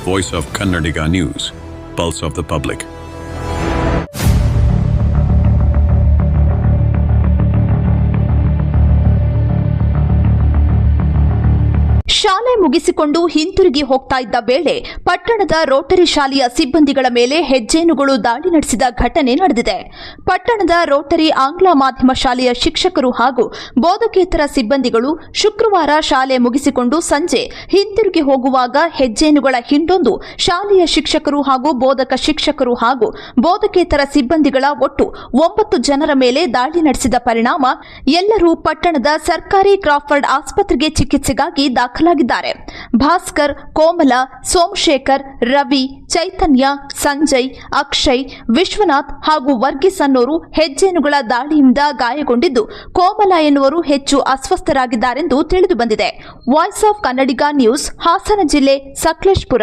voice of Kannadiga News, pulse of the public. ಮುಗಿಸಿಕೊಂಡು ಹಿಂತಿರುಗಿ ಹೋಗ್ತಾ ಇದ್ದ ವೇಳೆ ಪಟ್ಟಣದ ರೋಟರಿ ಶಾಲೆಯ ಸಿಬ್ಬಂದಿಗಳ ಮೇಲೆ ಹೆಜ್ಜೇನುಗಳು ದಾಳಿ ನಡೆಸಿದ ಘಟನೆ ನಡೆದಿದೆ. ಪಟ್ಟಣದ ರೋಟರಿ ಆಂಗ್ಲ ಮಾಧ್ಯಮ ಶಾಲೆಯ ಶಿಕ್ಷಕರು ಹಾಗೂ ಬೋಧಕೇತರ ಸಿಬ್ಬಂದಿಗಳು ಶುಕ್ರವಾರ ಶಾಲೆ ಮುಗಿಸಿಕೊಂಡು ಸಂಜೆ ಹಿಂತಿರುಗಿ ಹೋಗುವಾಗ ಹೆಜ್ಜೇನುಗಳ ಹಿಂಡೊಂದು ಶಾಲೆಯ ಶಿಕ್ಷಕರು ಹಾಗೂ ಬೋಧಕ ಶಿಕ್ಷಕರು ಹಾಗೂ ಬೋಧಕೇತರ ಸಿಬ್ಬಂದಿಗಳ ಒಟ್ಟು ಒಂಬತ್ತು ಜನರ ಮೇಲೆ ದಾಳಿ ನಡೆಸಿದ ಪರಿಣಾಮ ಎಲ್ಲರೂ ಪಟ್ಟಣದ ಸರ್ಕಾರಿ ಕ್ರಾಫರ್ಡ್ ಆಸ್ಪತ್ರೆಗೆ ಚಿಕಿತ್ಸೆಗಾಗಿ ದಾಖಲಾಗಿದ್ದಾರೆ. ಭಾಸ್ಕರ್, ಕೋಮಲ, ಸೋಮಶೇಖರ್, ರವಿ, ಚೈತನ್ಯ, ಸಂಜಯ್, ಅಕ್ಷಯ್, ವಿಶ್ವನಾಥ್ ಹಾಗೂ ವರ್ಗೀಸ್ ಅನ್ನೋರು ಹೆಜ್ಜೆನುಗಳ ದಾಳಿಯಿಂದ ಗಾಯಗೊಂಡಿದ್ದು, ಕೋಮಲ ಎನ್ನುವರು ಹೆಚ್ಚು ಅಸ್ವಸ್ಥರಾಗಿದ್ದಾರೆಂದು ತಿಳಿದುಬಂದಿದೆ voice of Kannadiga news Hassan ಜಿಲ್ಲೆ ಸಕಲೇಶ್ಪುರ.